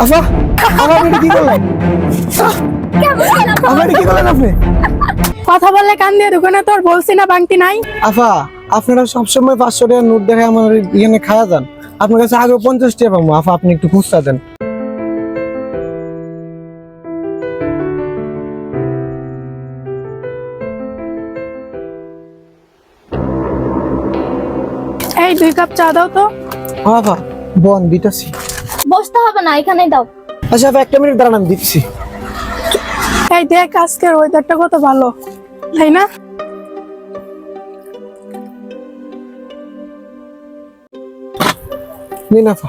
আপনি এটা কি করলেন? এটা কি করলেন আপনি? কথা বললে কান দিয়ে দোকানে তোর বলছি না বাংতি নাই। আফা আপনারা সবসময় পাঁচশো টাকা নোট দেখে আমার এখানে খাওয়া যান। আপনার কাছে আগে পঞ্চাশ টাকা পাবো। আফা আপনি একটু খুচরা দেন। এই দুই কাপ চা দাও তো। আফা বন দিতেছি। বসতে হবে না এখানেই দাও। আচ্ছা একটা মিনিট দাঁড়ান আমি দিচ্ছি। এই দেখ আজকের ওয়েদারটা কত ভালো তাই না? নিন আফা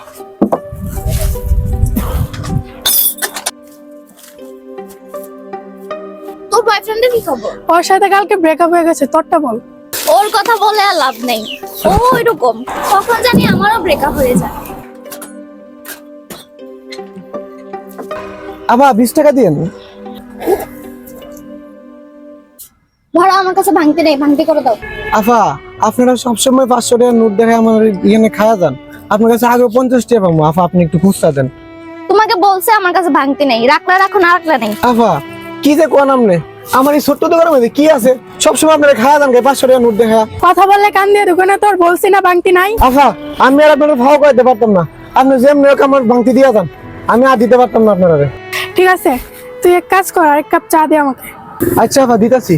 তোর বয়ফ্রেন্ডের কি খবর? ওর সাথে কালকে ব্রেকআপ হয়ে গেছে তোরটা বল। ওর কথা বলে আর লাভ নেই। ও এরকম কখন জানি আমারও ব্রেকআপ হয়ে যায়। আফা বিশ টাকা দিন ধরো আমার কাছে ভাঙতে নেই ভাঙতে করে দাও। আফা আপনারা সবসময় পাঁচশো টাকা নোট দেখে আমার এখানে খাওয়া যান। আপনার কাছে আগে পঞ্চাশ টাকা পাবো। আফা আপনি একটু খুচরা দেন। তোমাকে বলছে আমার কাছে ভাঙতে নেই রাখলে রাখো না রাখলে নেই। আফা কি যে কোন আমনে আমার এই ছোট্ট দোকানের মধ্যে কি আছে? সবসময় আপনারা খাওয়া যান গায়ে পাঁচশো টাকা নোট দেখা। কথা বললে কান দিয়ে দোকানে তোর বলছি না বাংতি নাই? আফা আমি আর আপনার ভাও করতে পারতাম না। আপনি যেমনি হোক আমার ভাঙতি দিয়ে যান। আমি আর দিতে পারতাম না আপনারা ঠিক আছে তুই এক কাজ কর আরেক কাপ চা দে আমাকে। আচ্ছা আফা দিতাছি।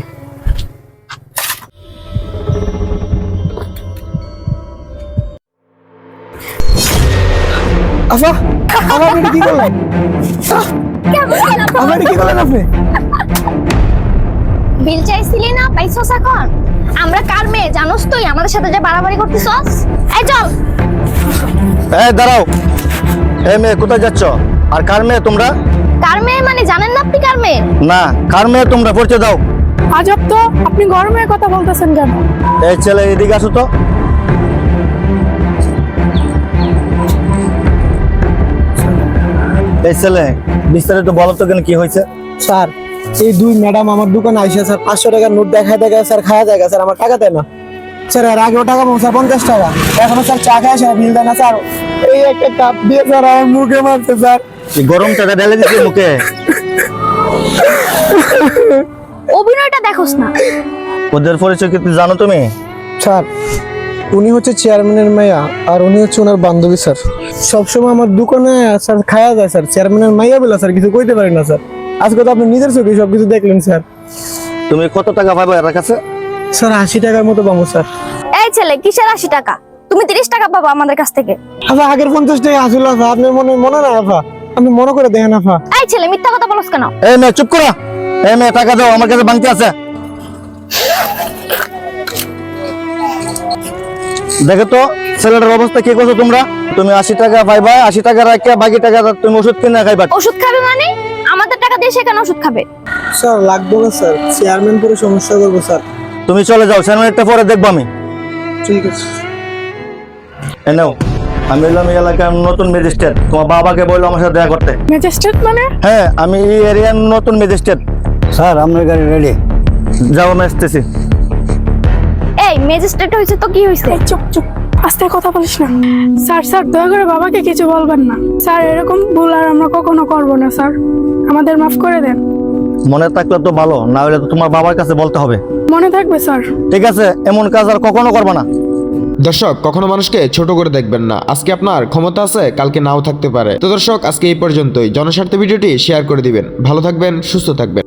আফা আফা আপনি এটা কি করলেন? আফা এটা কি করলেন আপনি? বিল চাইছিলি না? পাইছস এখন? আমরা কার মেয়ে? জানোস তুই? আমাদের সাথে যে বাড়াবাড়ি করতেছস? এই চল। এই দাঁড়াও। এই মেয়ে কোথায় যাচ্ছ? আর কার মেয়ে তোমরা? কার মেয়ে মানে জানেন না আপনি কার মেয়ে? না কার মেয়ে তোমরা পরিচয় দাও। আজব তো আপনি গরমের কথা বলতেছেন কেন? এই ছেলে এদিকে আসো তো। এই ছেলে বিস্তারিত বলো তো কেন কি হয়েছে? স্যার এই দুই ম্যাডাম আমার দোকানে আইসে স্যার পাঁচশো টাকার নোট দেখায় দেখায় স্যার খাওয়া যায় স্যার আমার টাকা দেয় না। স্যার এর আগেও টাকা পাবো পঞ্চাশ টাকা। এখন স্যার চা খায় স্যার বিল দেয় না স্যার। এই একটা কাপ দিয়ে স্যার আমার মুখে মারছে স্যার। গরম টাকা ঢেলে দিচ্ছে মুখে। অভিনয়টা দেখোস না। ওদের পরিচয় কি তুমি জানো তুমি? স্যার উনি হচ্ছে চেয়ারম্যানের মাইয়া আর উনি হচ্ছে ওনার বান্ধবী স্যার। সবসময় আমার দোকানে স্যার খাওয়া যায় স্যার। চেয়ারম্যানের মাইয়া বলে স্যার কিছু কইতে পারি না স্যার। আজকে তো আপনি নিজের চোখে সব কিছু দেখলেন স্যার। তুমি কত টাকা পাবে এর কাছে? স্যার আশি টাকার মতো পাবো স্যার। এই ছেলে কিসের আশি টাকা? তুমি তিরিশ টাকা পাবো আমাদের কাছ থেকে। আফা আগের পঞ্চাশ টাকা আসলে আফা আপনি মনে মনে না আফা আপনি মনে করে দেখেন আফা এই ছেলে মিথ্যা কথা বলস কেন? এই মেয়ে চুপ করো। এই মেয়ে টাকা দাও আমার কাছে বাংতি আছে। দেখো তো ছেলেটার অবস্থা কি করছ তোমরা? তুমি আশি টাকা পাইবা আশি টাকা রাখা বাকি টাকা তুমি ওষুধ কিনে খাইবা। ওষুধ খাবে মানে? আমাদের টাকা দিয়ে সে কেন ওষুধ খাবে? স্যার লাগবে না স্যার। চেয়ারম্যান করে সমস্যা করব স্যার। তুমি চলে যাও স্যার পরে দেখব আমি। ঠিক আছে এ নাও। আমি হলাম এই এলাকার নতুন ম্যাজিস্ট্রেট। তোমার বাবাকে বলল আমার সাথে দেখা করতে। ম্যাজিস্ট্রেট মানে? হ্যাঁ আমি এই এরিয়ার নতুন ম্যাজিস্ট্রেট। স্যার আপনার গাড়ি রেডি যাও আমি আসতেছি। এই ম্যাজিস্ট্রেট হয়েছে তো কি হয়েছে? চুপ চুপ। আস্তে কথা বলিস না। স্যার স্যার দয়া করে বাবাকে কিছু বলবেন না। স্যার এরকম ভুল আর আমরা কখনো করব না স্যার। আমাদের মাফ করে দেন। মনে থাকলে তো ভালো না হলে তো তোমার বাবার কাছে বলতে হবে। মনে থাকবে স্যার। ঠিক আছে এমন কাজ আর কখনো করবে না। দর্শক, কখনো মানুষকে ছোট করে দেখবেন না। আজকে আপনার ক্ষমতা আছে, কালকে নাও থাকতে পারে। তো দর্শক, আজকে এই পর্যন্তই। জনস্বার্থে ভিডিওটি শেয়ার করে দিবেন। ভালো থাকবেন, সুস্থ থাকবেন।